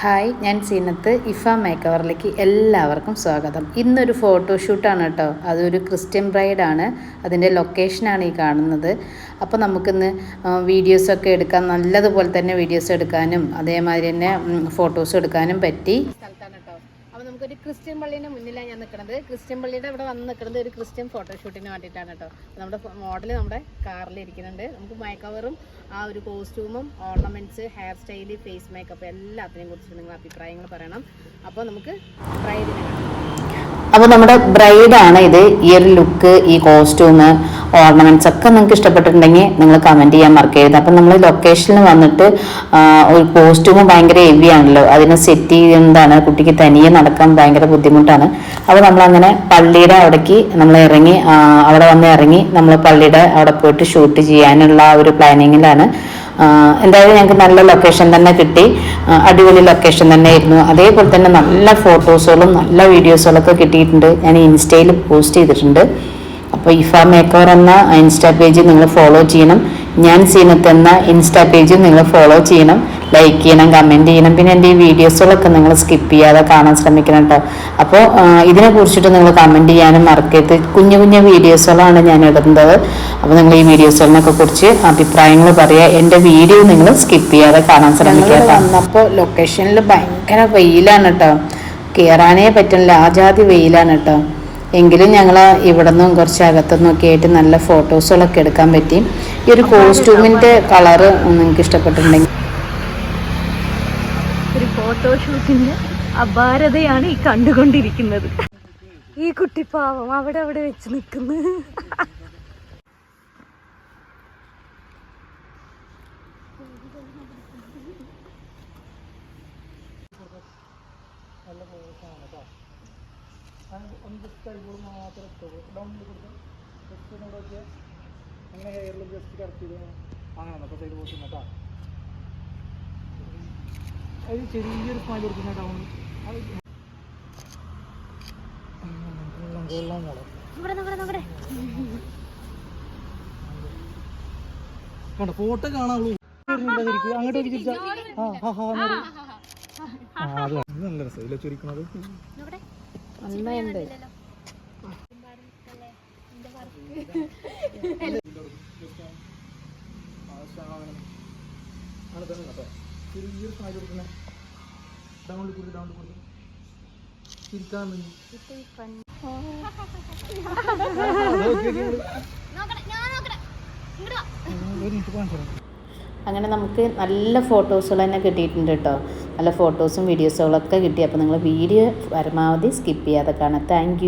Hi ഞാൻ സീനത്ത് ഇഫ മേക്കവറിലേക്ക് എല്ലാവർക്കും സ്വാഗതം. ഇന്നൊരു ഫോട്ടോഷൂട്ടാണ് കേട്ടോ. അതൊരു ക്രിസ്ത്യൻ ബ്രൈഡാണ്. അതിന്റെ ലൊക്കേഷനാണ് ഈ കാണുന്നത്. അപ്പോൾ നമുക്കിന്ന് വീഡിയോസൊക്കെ എടുക്കാൻ നല്ലതുപോലെ തന്നെ വീഡിയോസ് എടുക്കാനും അതേമാതിരി തന്നെ ഫോട്ടോസ് എടുക്കാനും പറ്റി. അപ്പോൾ നമുക്കൊരു ക്രിസ്ത്യൻ പള്ളീന്റെ മുന്നിലാണ് ഞാൻ നിൽക്കുന്നത് ക്രിസ്ത്യൻ പള്ളിയുടെ ഇവിടെ വന്ന് നിൽക്കുന്നത് ഒരു ക്രിസ്ത്യൻ ഫോട്ടോഷൂട്ടിന് വേണ്ടിയിട്ടാണ് കേട്ടോ നമ്മുടെ മോഡൽ നമ്മുടെ കാറിൽ ഇരിക്കുന്നുണ്ട്. നമുക്ക് മേക്കവറും ആ ഒരു കോസ്റ്റ്യൂമും ornaments hair style face makeup എല്ലാത്തിനെയും കുറിച്ച് നിങ്ങൾ അഭിപ്രായങ്ങൾ പറയണം. അപ്പോൾ നമുക്ക് ബ്രൈഡിനെ അപ്പോൾ നമ്മുടെ ബ്രൈഡാണ് ഇത്. ഈ ഒരു ലുക്ക് ഈ കോസ്റ്റ്യൂം ഓർണമെന്റ്സ് ഒക്കെ നിങ്ങൾക്ക് ഇഷ്ടപ്പെട്ടിട്ടുണ്ടെങ്കിൽ നിങ്ങൾ കമന്റ് ചെയ്യാൻ മറക്കരുത്. അപ്പം നമ്മൾ ലൊക്കേഷനിൽ വന്നിട്ട് ഒരു കോസ്റ്റ്യൂമും ഭയങ്കര ഹെവി ആണല്ലോ. അതിനെ സെറ്റ് ചെയ്യുന്നതാണ് കുട്ടിക്ക് തനിയെ നടക്കാൻ ഭയങ്കര ബുദ്ധിമുട്ടാണ്. അപ്പോൾ നമ്മൾ അങ്ങനെ പള്ളിയുടെ അവിടേക്ക് നമ്മൾ ഇറങ്ങി അവിടെ വന്ന് ഇറങ്ങി നമ്മൾ പള്ളിയുടെ അവിടെ പോയിട്ട് ഷൂട്ട് ചെയ്യാനുള്ള ഒരു പ്ലാനിങ്ങിലാണ് എന്തായാലും ഞങ്ങൾക്ക് നല്ല ലൊക്കേഷൻ തന്നെ കിട്ടി. അടിപൊളി ലൊക്കേഷൻ തന്നെ ആയിരുന്നു. അതേപോലെ തന്നെ നല്ല ഫോട്ടോസുകളും നല്ല വീഡിയോസുകളൊക്കെ കിട്ടിയിട്ടുണ്ട്. ഞാൻ ഇൻസ്റ്റയിൽ പോസ്റ്റ് ചെയ്തിട്ടുണ്ട്. അപ്പോൾ ഇഫ മേക്കവർ എന്ന ഇൻസ്റ്റാ പേജ് നിങ്ങൾ ഫോളോ ചെയ്യണം. ഞാൻ സീനത്ത് എന്ന ഇൻസ്റ്റാ പേജ് നിങ്ങൾ ഫോളോ ചെയ്യണം. ലൈക്ക് ചെയ്യണം കമന്റ് ചെയ്യണം. പിന്നെ എന്റെ ഈ വീഡിയോസുകളൊക്കെ നിങ്ങൾ സ്കിപ്പ് ചെയ്യാതെ കാണാൻ ശ്രമിക്കണം കേട്ടോ അപ്പോൾ ഇതിനെ കുറിച്ചിട്ട് നിങ്ങൾ കമന്റ് ചെയ്യാനും മറക്കരുത്. കുഞ്ഞു കുഞ്ഞു വീഡിയോസുകളാണ് ഞാൻ ഇടുന്നത്. അപ്പോൾ നിങ്ങൾ ഈ വീഡിയോസുകളിനൊക്കെ കുറിച്ച് അഭിപ്രായങ്ങൾ പറയുക എന്റെ വീഡിയോ നിങ്ങൾ സ്കിപ്പ് ചെയ്യാതെ കാണാൻ ശ്രമിക്കുക വന്നപ്പോൾ ലൊക്കേഷനിൽ ഭയങ്കര വെയിലാണ് കേട്ടോ കയറാനേ പറ്റുന്നില്ല ആ ജാതി വെയിലാണ് കേട്ടോ എങ്കിലും ഞങ്ങൾ ഇവിടെ നിന്നും കുറച്ച് അകത്തുനിന്നൊക്കെ ആയിട്ട് നല്ല ഫോട്ടോസുകളൊക്കെ എടുക്കാൻ പറ്റി. ഈ ഒരു കോസ്റ്റ്യൂമിന്റെ കളറ് നിങ്ങൾക്ക് ഇഷ്ടപ്പെട്ടിട്ടുണ്ടെങ്കിൽ. ഒരു ഫോട്ടോഷൂട്ടിന്റെ അപാരതയാണ് ഈ കണ്ടുകൊണ്ടിരിക്കുന്നത്. ഈ കുട്ടി പാവം അവിടെ അവിടെ വെച്ച് നിൽക്കുന്നു. അങ്ങനെ ഹെയറിൽ ജസ്റ്റ് കറക്റ്റ് ചെയ്ത് അങ്ങനെ അപ്പോൾ സൈഡ് പോസ്റ്റ് കേട്ടോ അത് ചെറിയൊരു സ്മൈൽ കൊടുക്കുന്ന ഡൗൺ കണ്ടോ ഫോട്ടോ കാണാവുള്ളൂ അങ്ങോട്ട് ആ ഹാ ഹാ അത് നല്ല രസം ചൊരിക്കണത് അങ്ങനെ നമുക്ക് നല്ല ഫോട്ടോസുകൾ തന്നെ കിട്ടിയിട്ടുണ്ട് കേട്ടോ നല്ല ഫോട്ടോസും വീഡിയോസുകളൊക്കെ കിട്ടി. അപ്പോൾ നിങ്ങൾ വീഡിയോ പരമാവധി സ്കിപ്പ് ചെയ്യാതെ കാണാം താങ്ക്